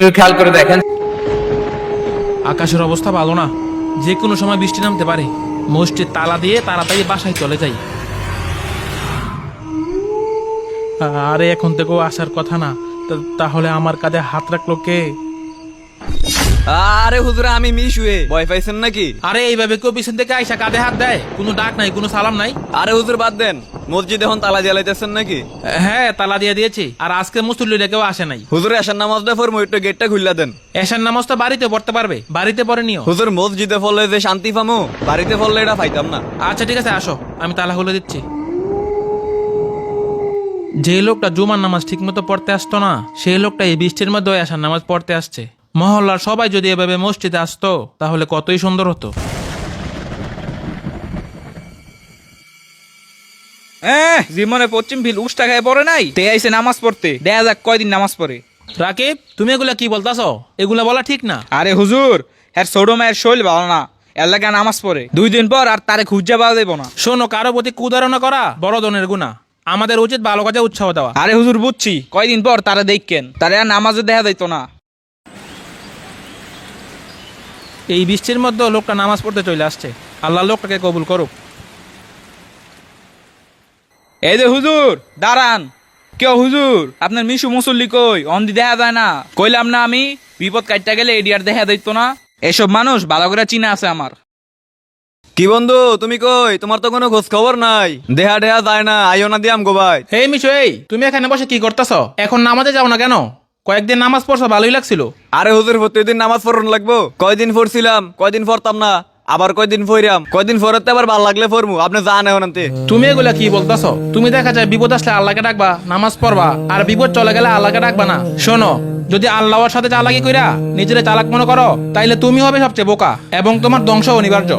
খেয়াল করে দেখেন। আকাশের অবস্থা ভালো না। যে কোনো সময় বৃষ্টি নামতে পারে। মসজিদ তালা দিয়ে তাড়াতাড়ি বাসায় চলে যাই। আরে এখন থেকেও আসার কথা না। তাহলে আমার কাঁধে হাত রাখল কে? আরে হুজুরা আমি মিস হয়ে ভয় পাইছেন নাকি? আরে এইভাবে কেউ পিছন থেকে আইসা কাঁধে হাত দেয়। কোনো ডাক নাই কোনো সালাম নাই। আরে হুজুর বাদ দেন। মসজিদ এখন তালা জ্বালাইতেছেন নাকি? হ্যাঁ তালা দিয়ে দিয়েছি। আর আজকে মুসল্লিরা কেউ আসে নাই। হুজুর এসার নামাজটা ফর একটু গেটটা খুললা দেন। এশার নামাজ তো বাড়িতে পড়তে পারবে। বাড়িতে পড়ে নিও। হুজুর মসজিদে ফলে যে শান্তি পামো বাড়িতে ফললে এটা পাইতাম না। আচ্ছা ঠিক আছে আসো। আমি তালা খুলে দিচ্ছি। যে লোকটা জুমার নামাজ ঠিকমতো পড়তে আসতো না সেই লোকটা এই বৃষ্টির মধ্যে আসার নামাজ পড়তে আসছে। মহল্লার সবাই যদি এভাবে মসজিদে আসতো তাহলে কতই সুন্দর হতো। জীবনে পশ্চিম ফিল উষ্টা খায় পড়ে নাই? তে আইসে নামাজ পড়তে। দেখা যাক কয়দিন নামাজ পড়ে। রাকিব তুমি এগুলা কি বলতাছ? এগুলা বলা ঠিক না। আরে হুজুর হ্যার ছোট মায়ের শৈল ভালো না। এর লাগে নামাজ পড়ে। দুই দিন পর আর তারে খুঁজা পাওয়া যাব না। শোনো কারও প্রতি কুদারণা করা বড় ধরনের গুণা আমাদের উচিত ভালো কাজে উৎসাহ দেওয়া। আরে হুজুর বুঝছি। কয়দিন পর তারা দেখকেন তারে আর নামাজে দেখা যাইতো না। এই বৃষ্টির মধ্যে লোকটা নামাজ পড়তে চলে আসছে। আল্লাহ লোকটাকে কবুল করুক। এই যে হুজুর দাঁড়ান। কেউ হুজুর আপনার মিশু মুসল্লি কই? অন্দি দেখা যায় না। কইলাম না আমি বিপদ কাটতে গেলে এডিয়ার দেখা যাইতো না। এসব মানুষ ভালো করে চিনা আছে আমার। কি বন্ধু তুমি কই? তোমার তো কোনো খোঁজ খবর নাই। দেহা দেহা যায় না আইও না দিয়াম গো ভাই। হে মিশু এই তুমি এখানে বসে কি করতেছ? এখন নামাজে যাও না কেন? কয়েকদিন নামাজ পড়ছো ভালোই লাগছিল। আরে হুজুর প্রতিদিন নামাজ পড়ন লাগবো। কয়দিন পড়ছিলাম কয়দিন পড়তাম না আবার কয়দিন ফইরাম কয়দিন ফরতে আবার ভালো লাগলে ফরমু আপনি জান এখন আনতে তুমি এগুলা কি বলতেছ? তুমি দেখা যায় বিপদ আসলে আল্লাহকে ডাকবা নামাজ পড়বা আর বিপদ চলে গেলে আল্লাহকে ডাকবা না। শোনো যদি আল্লাহর সাথে চালাকি কইরা নিজের চালাক মনে করো তাইলে তুমি হবে সবচেয়ে বোকা এবং তোমার ধ্বংস অনিবার্য।